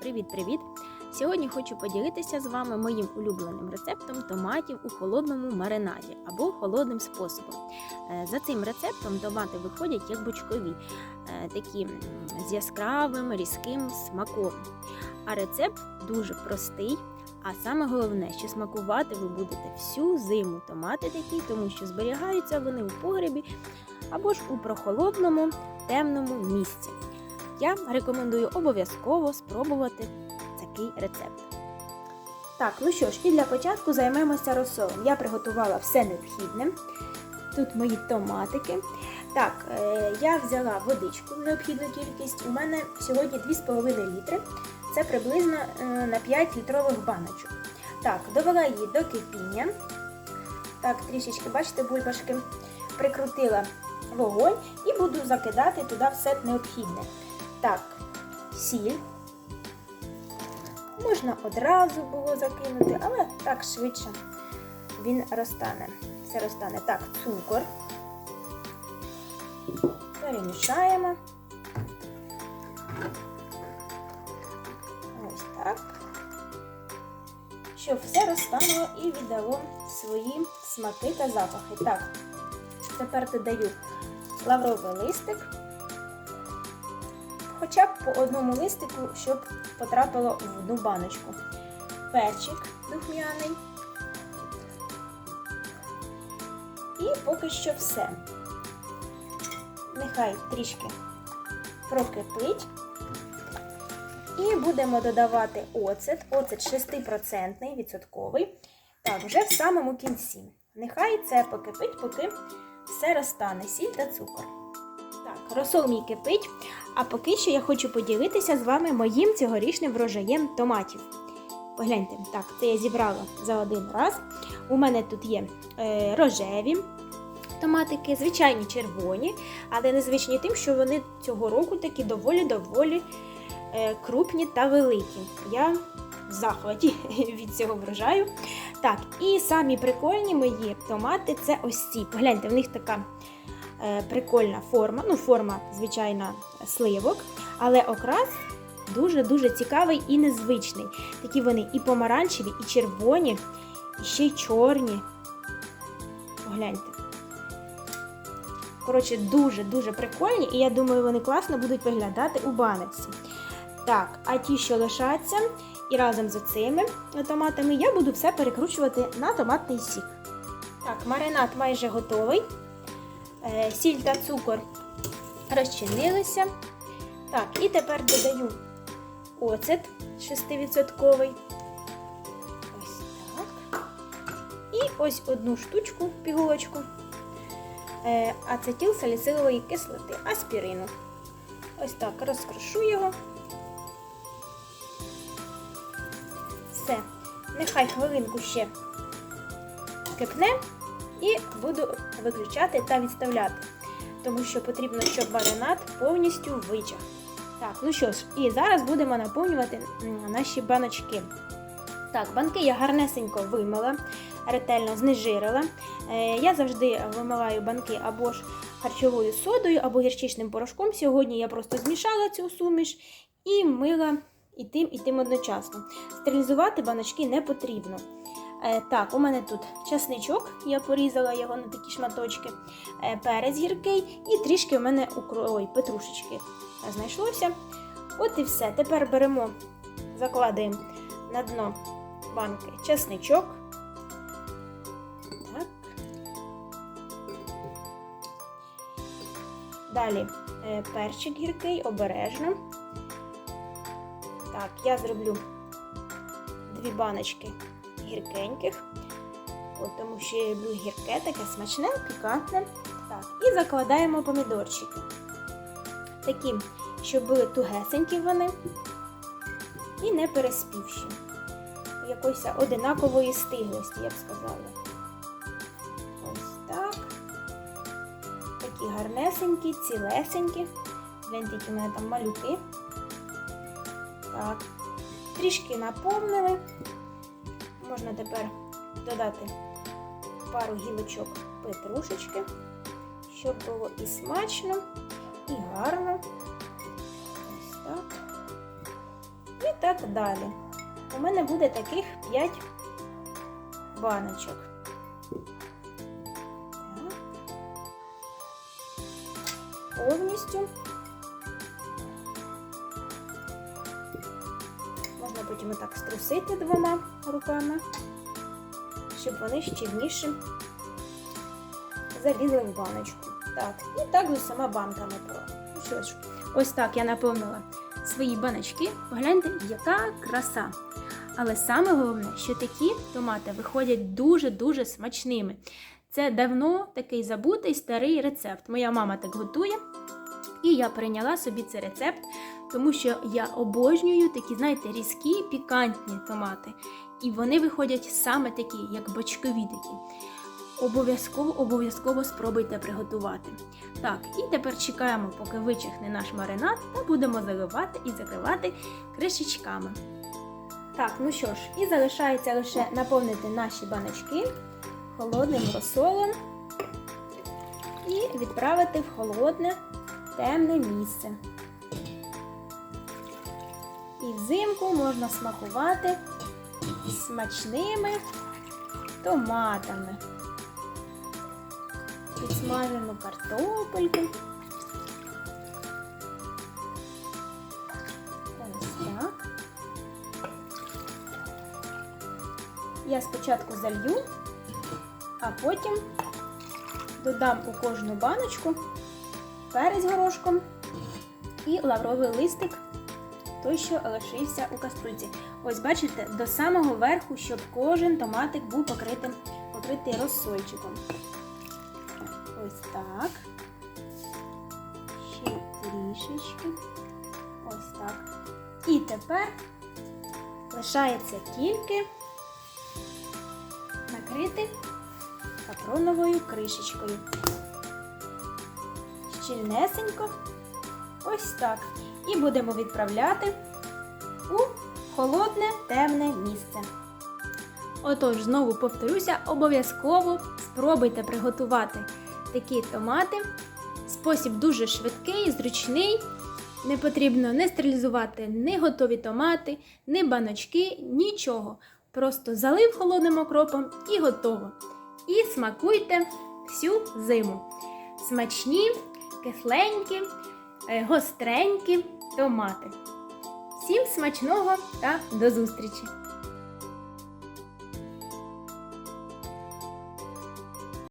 Привіт-привіт! Сьогодні хочу поділитися з вами моїм улюбленим рецептом томатів у холодному маринаді або холодним способом. Е, За цим рецептом томати виходять як бочкові, е, такі з яскравим різким смаком. А рецепт дуже простий. А саме головне, що смакувати ви будете всю зиму томати такі, тому що зберігаються вони у погребі або ж у прохолодному темному місці. Я рекомендую обов'язково спробувати такий рецепт. Так, ну що ж, і для початку займемося розсолом. Я приготувала все необхідне. Тут мої томатики. Так, е, я взяла водичку необхідну кількість. У мене сьогодні 2,5 літри. Це приблизно е, на 5 літрових баночок. Так, довела її до кипіння. Так, трішечки, бачите, бульбашки прикрутила вогонь і буду закидати туди все необхідне. Так, сіль. Можна одразу було закинути, але так швидше він розтане. Все розтане. Так, цукор. Перемішаємо. Ось так. Щоб все розтануло і віддало свої смаки та запахи. Так, тепер додаю лавровий листик хоча б по одному листику, щоб потрапило в одну баночку. Перчик духмяний. І поки що все. Нехай трішки прокипить. І будемо додавати оцет. Оцет 6% відсотковий. Так, вже в самому кінці. Нехай це покипить, поки все розтане, сіль та цукор. Так, розсол мій кипить. А поки що я хочу поділитися з вами моїм цьогорічним врожаєм томатів. Погляньте, так, це я зібрала за один раз. У мене тут є е, рожеві томатики, звичайні червоні, але незвичні тим, що вони цього року такі доволі-доволі е, крупні та великі. Я в захваті від цього врожаю. Так, і самі прикольні мої томати це ось ці. Погляньте, в них така прикольна форма. Ну, форма, звичайна, сливок, але окрас дуже-дуже цікавий і незвичний. Такі вони і помаранчеві, і червоні, і ще й чорні. Погляньте. Коротше, дуже-дуже прикольні, і я думаю, вони класно будуть виглядати у баночці. Так, а ті, що лишаться, і разом з цими томатами я буду все перекручувати на томатний сік. Так, маринад майже готовий. Е, Сіль та цукор розчинилися. Так, і тепер додаю оцет 6%. Ось так. І ось одну штучку, пігулочку е, ацетил саліцилової кислоти, аспірину. Ось так розкрошу його. Все. Нехай хвилинку ще кипне і буду виключати та відставляти, тому що потрібно, щоб маринад повністю вичах. Так, ну що ж, і зараз будемо наповнювати наші баночки. Так, банки я гарнесенько вимила, ретельно знежирила. Е, я завжди вимиваю банки або ж харчовою содою, або гірчичним порошком. Сьогодні я просто змішала цю суміш і мила і тим, і тим одночасно. Стерилізувати баночки не потрібно. Е, так, у мене тут часничок, я порізала його на такі шматочки, е, перець гіркий і трішки в мене укро... Ой, петрушечки знайшлося. От і все. Тепер беремо, закладаємо на дно банки часничок. Так. Далі е, перчик гіркий, обережно. Так, я зроблю дві баночки гіркеньких. От, тому що я люблю гірке, таке смачне, пікантне. Так, і закладаємо помідорчики. Такі, щоб були тугесенькі вони і не переспівші. Якоїсь одинакової стиглості, я б сказала. Ось так. Такі гарнесенькі, цілесенькі. Гляньте, які в мене там малюки. Так. Трішки наповнили. Можна тепер додати пару гілочок петрушечки, щоб було і смачно, і гарно. Ось так. І так далі. У мене буде таких 5 баночок. Так. Повністю. Потім отак струсити двома руками, щоб вони щільніше залізли в баночку. Так, і так з усіма банками. Ну що ж, ось так я наповнила свої баночки. Погляньте, яка краса. Але саме головне, що такі томати виходять дуже-дуже смачними. Це давно такий забутий старий рецепт. Моя мама так готує. І я прийняла собі цей рецепт, тому що я обожнюю такі, знаєте, різкі, пікантні томати. І вони виходять саме такі, як бочкові такі. Обов'язково, обов'язково спробуйте приготувати. Так, і тепер чекаємо, поки вичихне наш маринад, та будемо заливати і закривати кришечками. Так, ну що ж, і залишається лише наповнити наші баночки холодним розсолом і відправити в холодне темне місце. І взимку можна смакувати смачними томатами. Підсмажену картопельку. Ось так. Я спочатку залью, а потім додам у кожну баночку перець горошком і лавровий листик, той, що лишився у каструльці. Ось бачите, до самого верху, щоб кожен томатик був покритим, покритий розсольчиком. Ось так. Ще трішечки. Ось так. І тепер лишається тільки накрити капроновою кришечкою. Щільнесенько. Ось так. І будемо відправляти у холодне темне місце. Отож, знову повторюся, обов'язково спробуйте приготувати такі томати. Спосіб дуже швидкий, зручний. Не потрібно не стерилізувати ні готові томати, ні баночки, нічого. Просто залив холодним окропом і готово. І смакуйте всю зиму. Смачні, кисленькі, е, гостренькі томати. Всім смачного та до зустрічі!